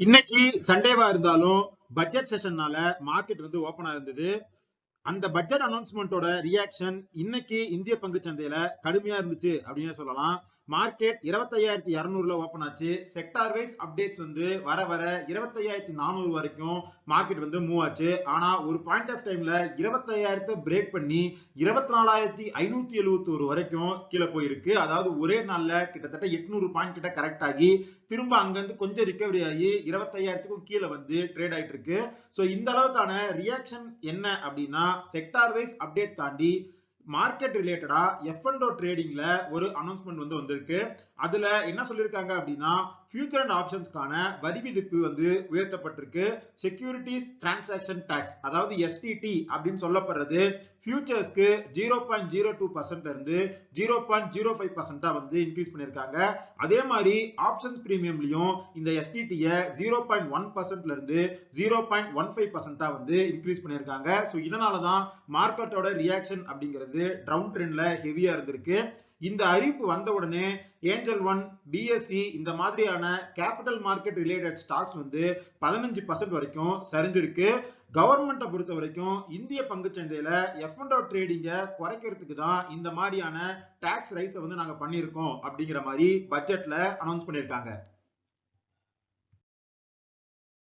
இன்னைக்கு சண்டேவா இருந்தாலும் பட்ஜெட் செஷன்னால மார்க்கெட் வந்து ஓபனா இருந்தது. அந்த பட்ஜெட் அனௌன்ஸ்மெண்ட்டோட ரியாக்ஷன் இன்னைக்கு இந்திய பங்கு சந்தையில கடுமையா இருந்துச்சு அப்படின்னு சொல்லலாம். மார்க்கெட் இருபத்தையாயிரத்தி இருநூறுல ஓப்பன் ஆச்சு. செக்டார் வைஸ் அப்டேட்ஸ் வந்து வர வர இருபத்தையாயிரத்தி நானூறு வரைக்கும் மார்க்கெட் வந்து மூவ் ஆச்சு. ஆனா ஒரு பாயிண்ட் ஆஃப் டைம்ல இருபத்தையாயிரத்தை பிரேக் பண்ணி இருபத்தி நாலாயிரத்தி ஐநூத்தி எழுபத்தி ஒரு வரைக்கும் கீழே போயிருக்கு. அதாவது ஒரே நாள்ல கிட்டத்தட்ட எட்நூறு பாயிண்ட் கிட்ட கரெக்ட் ஆகி திரும்ப அங்கிருந்து கொஞ்சம் ரிகவரி ஆகி இருபத்தையாயிரத்துக்கும் கீழே வந்து ட்ரேட் ஆயிட்டு இருக்கு. ஸோ இந்த அளவுக்கான ரியாக்ஷன் என்ன அப்படின்னா செக்டார் வைஸ் அப்டேட் தாண்டி மார்க்கெட் ரிலேட்டடா எஃப் அண்ட் ட்ரேடிங்ல ஒரு அனௌன்ஸ்மெண்ட் வந்து வந்திருக்கு. அதுல என்ன சொல்லியிருக்காங்க அப்படின்னா ஃபியூச்சர் அண்ட் ஆப்ஷன்ஸ்க்கான வரி விதிப்பு வந்து உயர்த்தப்பட்டிருக்கு. செக்யூரிட்டிஸ் டிரான்சாக்ஷன் டாக்ஸ் அதாவது எஸ்டிடி அப்படின்னு சொல்லப்படுறது ஃபியூச்சர்ஸ்க்கு ஜீரோ பாயிண்ட் ஜீரோ டூ பர்சன்ட்ல இருந்து ஜீரோ பாயிண்ட் ஜீரோ ஃபைவ் பர்சன்டா வந்து இன்க்ரீஸ் பண்ணியிருக்காங்க அதே மாதிரி ஆப்ஷன்ஸ் பிரீமியம்லயும் இந்த எஸ்டிடியை ஜீரோ பாயிண்ட் ஒன் பர்சன்ட்ல இருந்து ஜீரோ பாயிண்ட் ஒன் ஃபைவ் பர்சன்டா வந்து இன்க்ரீஸ் பண்ணியிருக்காங்க ஸோ இதனால தான் மார்க்கெட்டோட ரியாக்ஷன் அப்படிங்கிறது டவுன் ட்ரெண்ட்ல ஹெவியா இருந்திருக்கு. இந்த அறிவிப்பு வந்த உடனே ஏஞ்சல் ஒன் பிஎஸ்சி இந்த மாதிரியான கேபிட்டல் மார்க்கெட் ரிலேட்டட் ஸ்டாக்ஸ் வந்து பதினஞ்சு பர்சன்ட் வரைக்கும் சரிஞ்சிருக்கு. கவர்மெண்ட்டை பொறுத்த வரைக்கும் இந்திய பங்கு சந்தையில எஃப் அண்ட் ட்ரேடிங்கை குறைக்கிறதுக்கு தான் இந்த மாதிரியான டாக்ஸ் ரைஸை வந்து நாங்கள் பண்ணியிருக்கோம் அப்படிங்கிற மாதிரி பட்ஜெட்ல அனௌன்ஸ் பண்ணியிருக்காங்க.